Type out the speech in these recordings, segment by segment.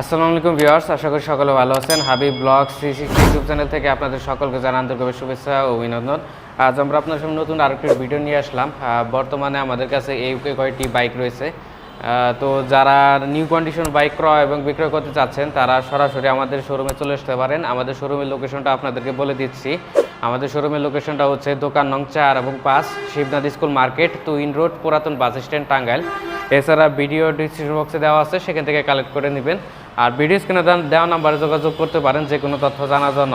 আসসালামু আলাইকুম ভিউয়ার্স, আশা করি সকলে ভালো আছেন। Habib blog sixty YouTube channel থেকে আপনাদের সকলকে আন্তরিক শুভেচ্ছা ও অভিনন্দন। আজ আমরা আপনার সামনে নতুন আরেকটি ভিডিও নিয়ে আসলাম। বর্তমানে আমাদের কাছে এই কয়েকটি বাইক রয়েছে। তো যারা নিউ কন্ডিশন বাইক ক্রয় এবং বিক্রয় করতে চাচ্ছেন, তারা সরাসরি আমাদের শোরুমে চলে আসতে পারেন। আমাদের শোরুমের লোকেশনটা আপনাদেরকে বলে দিচ্ছি। আমাদের শোরুমের লোকেশনটা হচ্ছে দোকান নং চার এবং পাঁচ, শিবনাথ স্কুল মার্কেট, তুইন রোড, পুরাতন বাস স্ট্যান্ড, টাঙ্গাইল। এছাড়া ভিডিও ডিসক্রিপশন বক্সে দেওয়া আছে, সেখান থেকে কালেক্ট করে নেবেন। আর ভিডিও স্ক্রিনে দেওয়া নাম্বারে যোগাযোগ করতে পারেন, যে কোনো তথ্য জানার জন্য।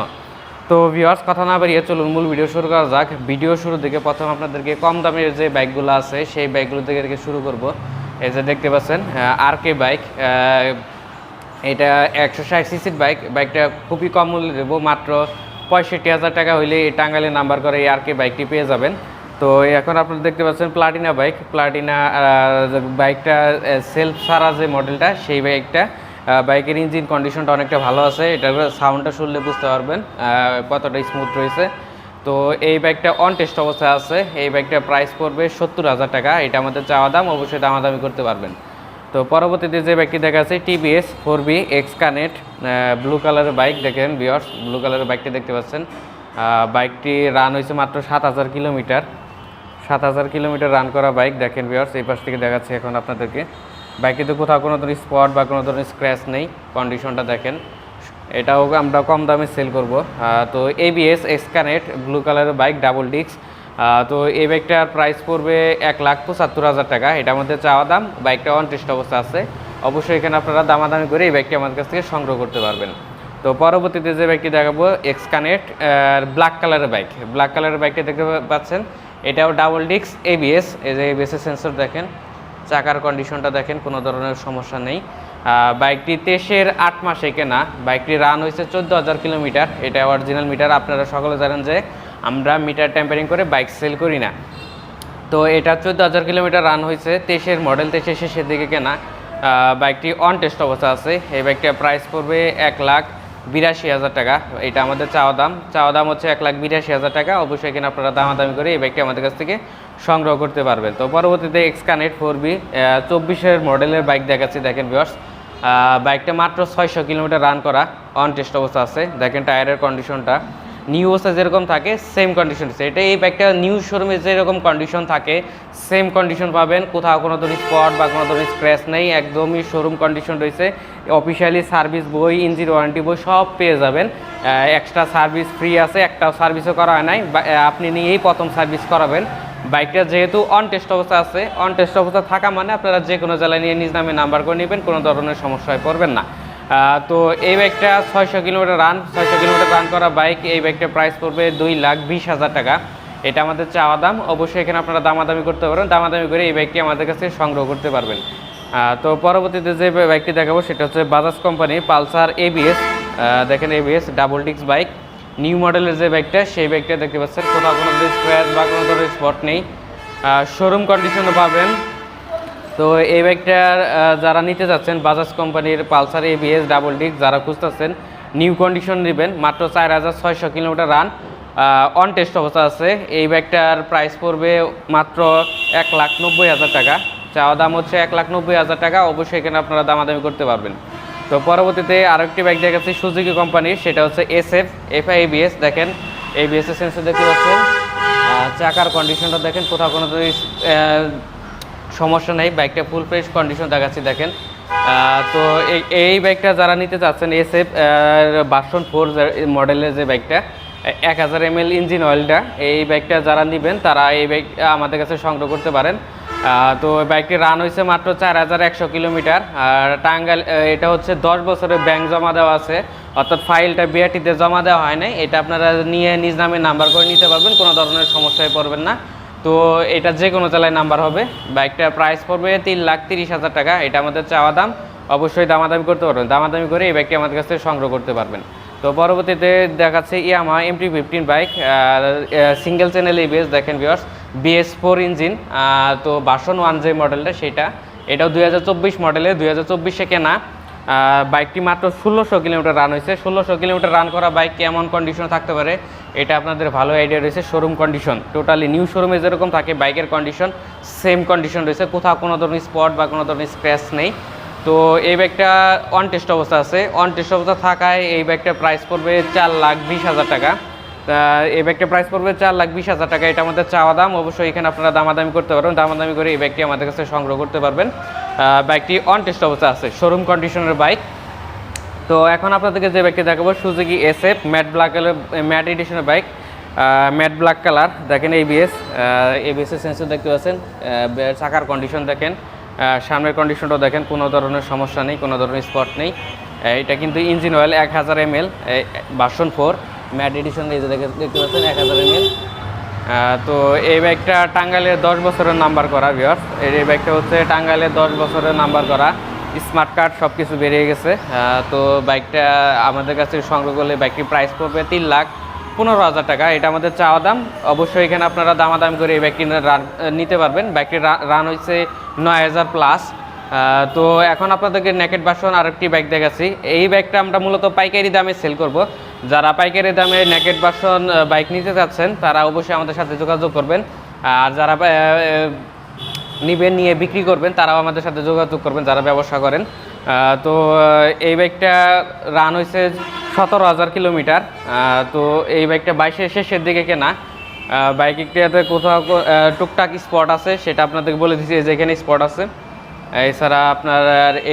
তো ভিউয়ার্স কথা না বাড়িয়ে চলুন, মূল ভিডিও শুরু করা যাক। ভিডিও শুরু থেকে প্রথম আপনাদেরকে কম দামের যে বাইকগুলো আছে, সেই বাইকগুলো থেকে শুরু করব। এই যে দেখতে পাচ্ছেন আর কে বাইক এটা একশো ষাট সিসির বাইক বাইকটা খুবই কম মূল্যে দেবো, মাত্র পঁয়ষট্টি হাজার টাকা হইলে এই টাঙ্গাইলে নাম্বার করে এই আর কে বাইকটি পেয়ে যাবেন। তো এখন আপনারা দেখতে পাচ্ছেন প্লাটিনা বাইক প্লাটিনা বাইকটা সেলফ সারা যে মডেলটা সেই বাইকটা বাইকের ইঞ্জিন কন্ডিশনটা অনেকটা ভালো আছে। এটার সাউন্ডটা শুনলে বুঝতে পারবেন কতটা স্মুথ রয়েছে। তো এই বাইকটা অন টেস্ট অবস্থায় আছে। এই বাইকটার প্রাইস পড়বে সত্তর হাজার টাকা। এটা আমাদের চাওয়া দাম, অবশ্যই দামাদামি করতে পারবেন। তো পরবর্তীতে যে বাইকটি দেখা যাচ্ছে TVS four B X connect blue কালারের বাইক দেখেন বিয়ার্স ব্লু কালারের বাইকটি দেখতে পাচ্ছেন। বাইকটি রান হয়েছে মাত্র সাত হাজার কিলোমিটার। সাত হাজার কিলোমিটার রান করা বাইক, দেখেন বিয়ার্স এই পাশ থেকে দেখাচ্ছি এখন আপনাদেরকে। বাইকটিতে কোথাও কোনো ধরনের স্পট বা কোনো ধরনের স্ক্র্যাচ নেই কন্ডিশনটা দেখেন। এটাও আমরা কম দামে সেল করব। তো এবিএস এক্স কানেক্ট ব্লু কালারের বাইক ডাবল ডিস্ক তো এই বাইকটার প্রাইস পড়বে এক লাখ পঁচাত্তর হাজার টাকা। এটা আমাদের চাওয়া দাম বাইকটা অন টেস্ট অবস্থা আছে। অবশ্যই এখানে আপনারা দামাদামি করে এই বাইকটি আমাদের কাছ থেকে সংগ্রহ করতে পারবেন। তো পরবর্তীতে যে বাইকটি দেখাবো এক্স কানেক্ট ব্ল্যাক কালারের বাইক ব্ল্যাক কালারের বাইকটি দেখতে পাচ্ছেন, এটাও ডাবল ডিস্ক এবিএস এই যে এবিএস সেন্সর দেখেন চাকার কন্ডিশনটা দেখেন, কোনো ধরনের সমস্যা নেই। বাইকটি তেইশের আট মাসে কেনা। বাইকটি রান হয়েছে চোদ্দ হাজার কিলোমিটার। এটা অরিজিনাল মিটার আপনারা সকলে জানেন যে আমরা মিটার টেম্পারিং করে বাইক সেল করি না। তো এটা চোদ্দ হাজার কিলোমিটার রান হয়েছে তেইশের মডেল তেইশের শেষের দিকে কেনা। বাইকটি অন টেস্ট অবস্থা আছে। এই বাইকটার প্রাইস পড়বে এক লাখ বিরাশি হাজার টাকা। এটা আমাদের চাওয়া দাম। চাওয়া দাম হচ্ছে এক লাখ বিরাশি হাজার টাকা। অবশ্যই এখানে আপনারা দামাদামি করে এই বাইকটি আমাদের কাছ থেকে সংগ্রহ করতে পারবেন। তো পরবর্তীতে এক্স কানেক্ট ফোর বি চব্বিশের মডেলের বাইক দেখাচ্ছি। দেখেন ভিওর্স বাইকটা মাত্র ছয়শো কিলোমিটার রান করা। অন টেস্ট অবস্থা আছে। দেখেন টায়ারের কন্ডিশনটা নিউ অবস্থা যেরকম থাকে সেম কন্ডিশন এটা এই বাইকটা নিউ শোরুমে যেরকম কন্ডিশন থাকে সেম কন্ডিশন পাবেন। কোথাও কোনো ধরনের স্পট বা কোনো ধরনের স্ক্র্যাচ নেই, একদমই শোরুম কন্ডিশন রয়েছে। অফিসিয়ালি সার্ভিস বই ইঞ্জিন ওয়ারেন্টি বই সব পেয়ে যাবেন। এক্সট্রা সার্ভিস ফ্রি আছে, একটাও সার্ভিসও করা হয় নাই। আপনি নিয়েই প্রথম সার্ভিস করাবেন। বাইকটা যেহেতু অন টেস্ট অবস্থা আছে অন টেস্ট অবস্থা থাকা মানে আপনারা যে কোনো জেলায় নিয়ে নিজ নামে নাম্বার করে নেবেন, কোনো ধরনের সমস্যায় পড়বেন না। তো এই বাইকটা ছয়শো কিলোমিটার রান ছয়শো কিলোমিটার রান করা বাইক এই বাইকটার প্রাইস পড়বে দুই লাখ বিশ হাজার টাকা। এটা আমাদের চাওয়া দাম, অবশ্যই এখানে আপনারা দামাদামি করতে পারবেন দামাদামি করে এই বাইকটি আমাদের কাছে সংগ্রহ করতে পারবেন। তো পরবর্তীতে যে বাইকটি দেখাবো, সেটা হচ্ছে বাজাজ কোম্পানি পালসার এবিএস দেখেন এবিএস ডাবল ডিক্স বাইক নিউ মডেলের যে বাইকটা সেই বাইকটা দেখতে পাচ্ছেন, কোথাও কোনো স্ক্র্যাচ বা কোনো ধরনের স্পট নেই। শোরুম কন্ডিশনও পাবেন। তো এই বাইকটার যারা নিতে যাচ্ছেন বাজাজ কোম্পানির পালসার এবিএস ডাবল ডিস্ক যারা খুঁজতেছেন নিউ কন্ডিশন নেবেন, মাত্র চার হাজার ছয়শো কিলোমিটার রান অন টেস্ট অবস্থা আছে। এই বাইকটার প্রাইস পড়বে মাত্র এক লাখ নব্বই হাজার টাকা। চাওয়া দাম হচ্ছে এক লাখ নব্বই হাজার টাকা, অবশ্যই এখানে আপনারা দামাদামি করতে পারবেন। তো পরবর্তীতে আরেকটি বাইক দেখাচ্ছি সুজুকি কোম্পানির সেটা হচ্ছে S F F I ABS দেখেন। এবিএস এর সেন্সর দেখতে পাচ্ছেন। চাকার কন্ডিশনটা দেখেন, কোথাও কোনো সমস্যা নেই বাইকটা ফুল ফ্রেশ কন্ডিশন দেখাচ্ছি, দেখেন। তো এই- বাইকটা যারা নিতে চাচ্ছেন এস এফ বাসন ফোর মডেলের যে বাইকটা এক হাজার এম এল ইঞ্জিন অয়েলটা এই বাইকটা যারা নেবেন, তারা এই বাইক আমাদের কাছে সংগ্রহ করতে পারেন। তো বাইকটি রান হয়েছে মাত্র চার হাজার একশো কিলোমিটার, আর টাঙ্গাইল এটা হচ্ছে দশ বছরের ব্যাংক জমা দেওয়া আছে, অর্থাৎ ফাইলটা বিআরটিতে জমা দেওয়া হয় নাই, এটা আপনারা নিয়ে নিজ নামে নাম্বার করে নিতে পারবেন, কোনো ধরনের সমস্যায় পড়বেন না। তো এটা যে কোনো জেলায় নাম্বার হবে। বাইকটার প্রাইস পড়বে তিন লাখ তিরিশ হাজার টাকা। এটা আমাদের চাওয়া দাম। অবশ্যই দামাদামি করতে পারবেন। দামাদামি করে এই বাইকটি আমাদের কাছ থেকে সংগ্রহ করতে পারবেন। তো পরবর্তীতে দেখাচ্ছে Yamaha MT fifteen bike single channel ABS দেখেন বিয়ার্স বিএস ফোর ইঞ্জিন তো বাসন ওয়ান যে মডেলটা সেটা, এটাও দুই হাজার চব্বিশ মডেলে দুই হাজার চব্বিশে কেনা। বাইকটি মাত্র ষোলোশো কিলোমিটার রান হয়েছে। ষোলোশো কিলোমিটার রান করা বাইক কেমন কন্ডিশন থাকতে পারে? এটা আপনাদের ভালো আইডিয়া রয়েছে শোরুম কন্ডিশন টোটালি নিউ শোরুমে যেরকম থাকে, বাইকের কন্ডিশন সেম কন্ডিশন রয়েছে। কোথাও কোনো ধরনের স্পট বা কোনো ধরনের স্ক্র্যাচ নেই। তো এই ব্যাগটা অন টেস্ট অবস্থা আছে। অন টেস্ট অবস্থা থাকায় এই ব্যাগটা প্রাইস পড়বে চার লাখ বিশ হাজার টাকা। এই ব্যাগটা প্রাইস পড়বে চার লাখ বিশ হাজার টাকা। এটা আমাদের চাওয়া দাম। অবশ্যই এখানে আপনারা দামাদামি করতে পারবেন। দামাদামি করে এই ব্যাগটি আমাদের কাছে সংগ্রহ করতে পারবেন। বাইকটি অন টেস্ট অবস্থা আছে। শোরুম কন্ডিশনের বাইক তো এখন আপনাদেরকে যে বাইকটি দেখাবো Suzuki S F matte black colour matte এডিশনের bike matte black colour দেখেন এবিএস এবিএস এর সেন্সর দেখতে পাচ্ছেন চাকার কন্ডিশন দেখেন সামনের কন্ডিশনটাও দেখেন, কোনো ধরনের সমস্যা নেই, কোনো ধরনের স্পট নেই। এটা কিন্তু ইঞ্জিন অয়েল এক হাজার M L version four matt edition এই যে দেখে- দেখতে পাচ্ছেন, এক হাজার এম এল তো এই বাইকটা টাঙ্গাইলের দশ বছরের নাম্বার করা ভিওর এই বাইকটা হচ্ছে টাঙ্গাইলের দশ বছরের নাম্বার করা। স্মার্ট কার্ড সব কিছু বেরিয়ে গেছে। তো বাইকটা আমাদের কাছে সংগ্রহ করলে বাইকটির প্রাইস পড়বে তিন লাখ পনেরো হাজার টাকা। এটা আমাদের চাওয়া দাম। অবশ্যই এখানে আপনারা দামাদামি করে এই বাইকটি রান নিতে পারবেন। বাইকটির রান হয়েছে নয় হাজার প্লাস তো এখন আপনাদেরকে নেকেট বাসন আরেকটি বাইক দেখাচ্ছি। এই বাইকটা আমরা মূলত পাইকারি দামে সেল করব। যারা পাইকারি দামে নেকেট বাসন বাইক নিতে চাচ্ছেন, তারা অবশ্যই আমাদের সাথে যোগাযোগ করবেন। আর যারা নিবেন, নিয়ে বিক্রি করবেন, তারাও আমাদের সাথে যোগাযোগ করবেন, যারা ব্যবসা করেন। তো এই বাইকটা রান হয়েছে সতেরো হাজার কিলোমিটার। তো এই বাইকটা বাইশের শেষের দিকে কেনা। বাইকটাতে কোথাও টুকটাক স্পট আছে, সেটা আপনাদেরকে বলে দিচ্ছি যে এখানে স্পট আছে। এছাড়া আপনার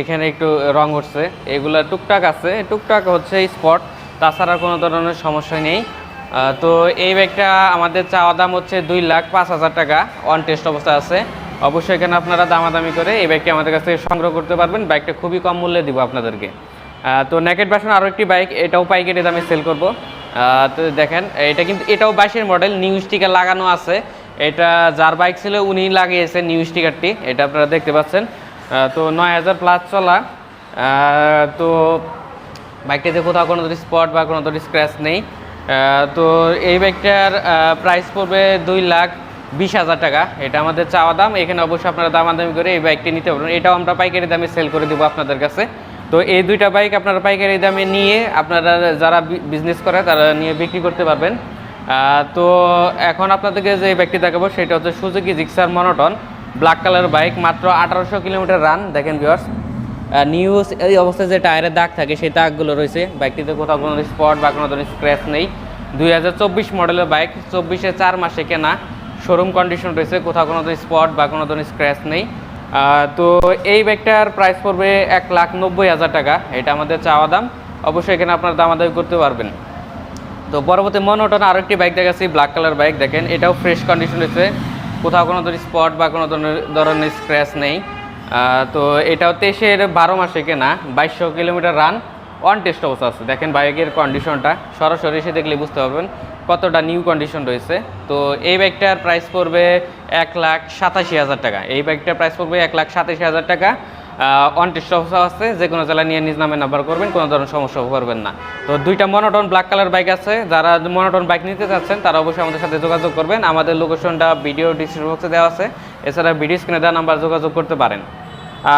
এখানে একটু রং উঠছে। এগুলা টুকটাক আছে, টুকটাক হচ্ছে স্পট তাছাড়া কোনো ধরনের সমস্যা নেই। তো এই ব্যাগটা আমাদের চাওয়া দাম হচ্ছে দুই লাখ পাঁচ হাজার টাকা। অন টেস্ট অবস্থা আছে। অবশ্যই এখানে আপনারা দামাদামি করে এই ব্যাগটি আমাদের কাছ থেকে সংগ্রহ করতে পারবেন। বাইকটা খুবই কম মূল্যে দিব আপনাদেরকে। তো নেকেট ভার্সন আরও একটি বাইক এটাও পাইকারি দামে সেল করব। তো দেখেন, এটা কিন্তু, এটাও বাইশের মডেল নিউ স্টিকার লাগানো আছে। এটা যার বাইক ছিল উনি লাগিয়েছেন নিউ স্টিকারটি এটা আপনারা দেখতে পাচ্ছেন। তো নয় হাজার প্লাস চলা। তো বাইকটিতে কোথাও কোনো ধরনের স্পট বা কোনো ধরনের স্ক্র্যাচ নেই। তো এই বাইকটার প্রাইস পড়বে দুই লাখ বিশ হাজার টাকা। এটা আমাদের চাওয়া দাম। এখানে অবশ্যই আপনারা দামাদামি করে এই বাইকটি নিতে পারবেন। এটাও আমরা পাইকারি দামে সেল করে দেবো আপনাদের কাছে। তো এই দুইটা বাইক আপনারা পাইকারি দামে নিয়ে আপনারা যারা বিজনেস করে, তারা নিয়ে বিক্রি করতে পারবেন। তো এখন আপনাদেরকে যে বাইকটি দেখাবো, সেটা হচ্ছে Suzuki Gixxer monotone black colour bike মাত্র আঠারোশো কিলোমিটার রান দেখেন ভিউয়ার্স নিউজ এই অবস্থায় যে টায়ারের দাগ থাকে, সেই দাগগুলো রয়েছে। বাইকটিতে কোথাও কোনো স্পট বা কোনো ধরনের স্ক্র্যাচ নেই। দুই হাজার চব্বিশ মডেলের বাইক চব্বিশে চার মাসে কেনা। শোরুম কন্ডিশন রয়েছে, কোথাও কোনো ধরনের স্পট বা কোনো ধরনের স্ক্র্যাচ নেই। তো এই বাইকটার প্রাইস পড়বে এক লাখ নব্বই হাজার টাকা, এটা আমাদের চাওয়া দাম। অবশ্যই এখানে আপনার দামাদামি করতে পারবেন। তো পরবর্তী মনোটন আরও একটি বাইক দেখাচ্ছি ব্ল্যাক কালার বাইক দেখেন, এটাও ফ্রেশ কন্ডিশন রয়েছে। কোথাও কোনো ধরনের স্পট বা কোনো ধরনের ধরনের স্ক্র্যাচ নেই। তো এটাও তেইশের বারো মাসে কেনা, বাইশশো কিলোমিটার রান অন টেস্ট অবস্থা আছে। দেখেন বাইকের কন্ডিশনটা সরাসরি এসে দেখলে বুঝতে পারবেন কতটা নিউ কন্ডিশন রয়েছে। তো এই বাইকটার প্রাইস পড়বে এক লাখ সাতাশি হাজার টাকা। এই বাইকটার প্রাইস পড়বে এক লাখ সাতাশি হাজার টাকা। অন টেস্ট অবস্থা আছে, যে কোনো জেলা নিয়ে নিজ নামে নাম্বার করবেন, কোনো ধরনের সমস্যা করবেন না। তো দুইটা মনোটন ব্ল্যাক কালার বাইক আছে। যারা মনোটন বাইক নিতে চাচ্ছেন, তারা অবশ্যই আমাদের সাথে যোগাযোগ করবেন। আমাদের লোকেশনটা ভিডিও ডিসক্রিপশন বক্সে দেওয়া আছে। এছাড়া ভিডিও স্ক্রিনে দেওয়া নাম্বার যোগাযোগ করতে পারেন।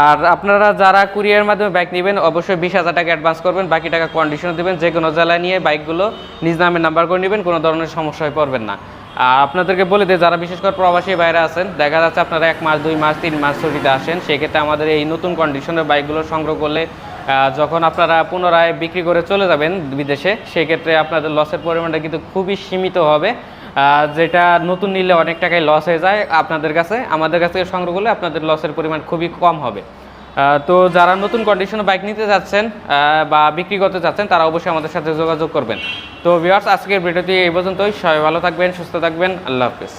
আর আপনারা যারা কুরিয়ার মাধ্যমে বাইক নেবেন, অবশ্যই বিশ হাজার টাকা অ্যাডভান্স করবেন, বাকি টাকা কন্ডিশন দেবেন যে কোনো জেলায় নিয়ে বাইকগুলো নিজ নামে নাম্বার করে নেবেন, কোনো ধরনের সমস্যায় পড়বেন না। আপনাদেরকে বলে দিই, যারা বিশেষ করে প্রবাসী বাইরে আছেন, দেখা যাচ্ছে আপনারা এক মাস, দুই মাস, তিন মাস ছুটিতে আসেন, সেক্ষেত্রে আমাদের এই নতুন কন্ডিশনের বাইকগুলো সংগ্রহ করলে যখন আপনারা পুনরায় বিক্রি করে চলে যাবেন বিদেশে, সেক্ষেত্রে আপনাদের লসের পরিমাণটা কিন্তু খুবই সীমিত হবে। যেটা নতুন নিলে অনেক টাকায় লস হয়ে যায় আপনাদের কাছে। আমাদের কাছ থেকে সংগ্রহ করলে আপনাদের লসের পরিমাণ খুবই কম হবে। তো যারা নতুন কন্ডিশনে বাইক নিতে যাচ্ছেন বা বিক্রি করতে চাচ্ছেন তারা অবশ্যই আমাদের সাথে যোগাযোগ করবেন। তো ভিওয়ার্স আজকের ভিডিওটি এই পর্যন্তই। সবাই ভালো থাকবেন, সুস্থ থাকবেন। আল্লাহ হাফিজ।